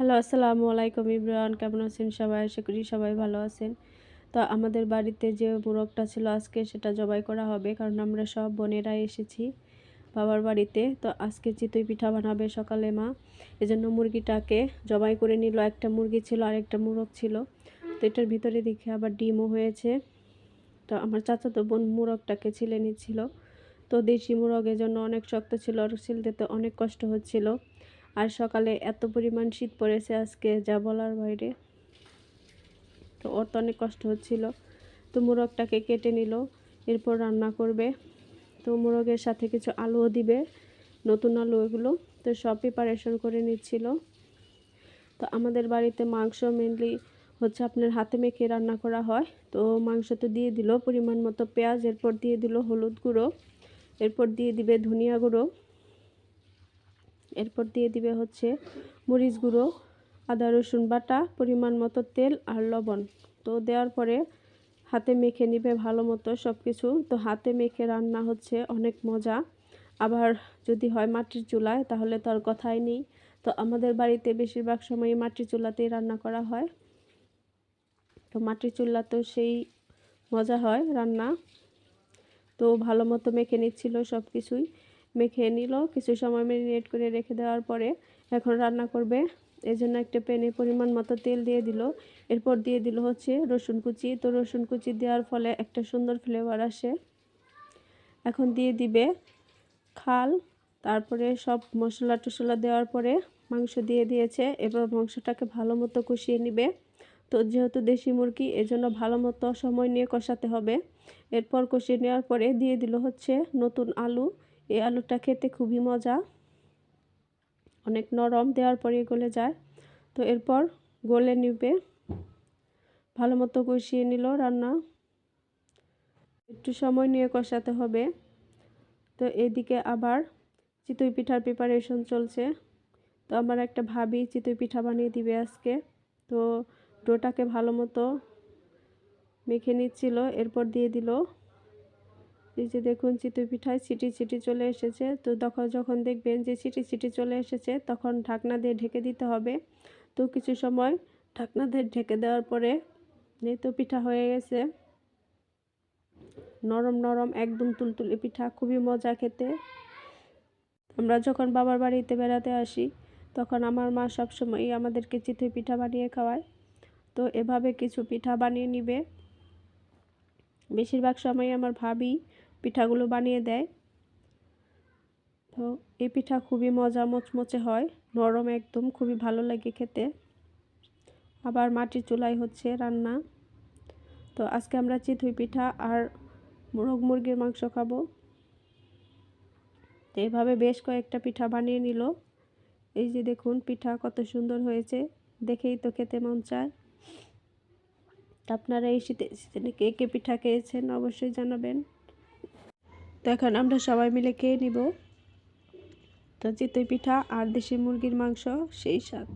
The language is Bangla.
হ্যালো, আসসালামু আলাইকুম ইব্রান কেমন আছেন সবাই? আশা করি সবাই ভালো আছেন। তো আমাদের বাড়িতে যে মোরগটা ছিল আজকে সেটা জবাই করা হবে, কারণ আমরা সব বোনেরা এসেছি বাবার বাড়িতে। তো আজকে চিতই পিঠা বানাবে সকালে মা। এজন্য মুরগিটাকে জবাই করে নিল। একটা মুরগি ছিল আর একটা মোরগ ছিল। তো এটার ভিতরে দেখে আবার ডিমও হয়েছে। তো আমার চাচাতো বোন মোরগটাকে ছিলে নিচ্ছিল। তো দেশি মোরগ এজন্য অনেক শক্ত ছিল, আর ছিলতে তো অনেক কষ্ট হচ্ছিল। আর সকালে এত পরিমাণ শীত পড়েছে আজকে, যা বলার বাইরে। তো ওর তো অনেক কষ্ট হচ্ছিল। তো মোরগটাকে কেটে নিল, এরপর রান্না করবে। তো মোরগের সাথে কিছু আলুও দিবে, নতুন আলু এগুলো। তো সব প্রিপারেশন করে নিচ্ছিল। তো আমাদের বাড়িতে মাংস মেনলি হচ্ছে আপনার হাতে মেখে রান্না করা হয়। তো মাংস তো দিয়ে দিল, পরিমাণ মতো পেঁয়াজ, এরপর দিয়ে দিল হলুদ গুঁড়ো। এরপর দিয়ে দিবে ধনিয়া গুঁড়ো। এরপর দিয়ে দিবে হচ্ছে মরিচ গুঁড়ো, আদা, রসুন বাটা, পরিমাণ মতো তেল আর লবণ। তো দেওয়ার পরে হাতে মেখে নিবে ভালো মতো সব কিছু তো হাতে মেখে রান্না হচ্ছে অনেক মজা। আবার যদি হয় মাটির চুলায়, তাহলে তো আর কথাই নেই। তো আমাদের বাড়িতে বেশিরভাগ সময় মাটির চুলাতেই রান্না করা হয়। তো মাটির চুলা তো সেই মজা হয় রান্না। তো ভালো মতো মেখে নিচ্ছিল সব কিছুই মেখে নিল। কিছু সময় ম্যারিনেট করে রেখে দেওয়ার পরে এখন রান্না করবে। এই জন্য একটা প্যানে পরিমাণ মতো তেল দিয়ে দিল। এরপর দিয়ে দিল হচ্ছে রসুন কুচি। তো রসুন কুচি দেওয়ার ফলে একটা সুন্দর ফ্লেভার আসে। এখন দিয়ে দিবে খাল। তারপরে সব মশলা টশলা দেওয়ার পরে মাংস দিয়ে দিয়েছে। এবার মাংসটাকে ভালো মতো কষিয়ে নিবে। তো যেহেতু দেশি মুরগি, এজন্য ভালো মতো সময় নিয়ে কষাতে হবে। এরপর কষিয়ে নেওয়ার পরে দিয়ে দিল হচ্ছে নতুন আলু। এই আলুটা খেতে খুবই মজা। অনেক নরম দেওয়ার পরে গলে যায়। তো এরপর গলে নিবে। ভালো মতো কষিয়ে নিল রান্না। একটু সময় নিয়ে কষাতে হবে। তো এদিকে আবার চিতই পিঠার প্রিপারেশন চলছে। তো আমার একটা ভাবি চিতই পিঠা বানিয়ে দিবে আজকে। তো ডোটাকে ভালো মতো মেখে নিচ্ছিল, এরপর দিয়ে দিল। এই যে দেখুন চিতই পিঠায় ছিটি ছিটি চলে এসেছে। তো তখন যখন দেখবেন যে ছিটি ছিটি চলে এসেছে, তখন ঢাকনা দিয়ে ঢেকে দিতে হবে। তো কিছু সময় ঢাকনা দিয়ে ঢেকে দেওয়ার পরে এই তো পিঠা হয়ে গেছে। নরম নরম একদম তুলতুলে পিঠা, খুবই মজা খেতে। আমরা যখন বাবার বাড়িতে বেড়াতে আসি, তখন আমার মা সবসময় আমাদেরকে চিতই পিঠা বানিয়ে খাওয়ায়। তো এভাবে কিছু পিঠা বানিয়ে নিবে। বেশিরভাগ সময় আমার ভাবি পিঠাগুলো বানিয়ে দেয়। তো এই পিঠা খুবই মজা মচমচে হয়, নরম একদম, খুবই ভালো লাগে খেতে। আবার মাটির চুলাই হচ্ছে রান্না। তো আজকে আমরা চিতই পিঠা আর মোরগ মুরগির মাংস খাব। তো এভাবে বেশ কয়েকটা পিঠা বানিয়ে নিল। এই যে দেখুন পিঠা কত সুন্দর হয়েছে, দেখেই তো খেতে মন চায়। আপনারা এই শীতে কে কে পিঠা খেয়েছেন অবশ্যই জানাবেন। তো এখন আমরা সবাই মিলে খেয়ে নিব। তো চিতই পিঠা আর দেশি মুরগির মাংস, সেই স্বাদ।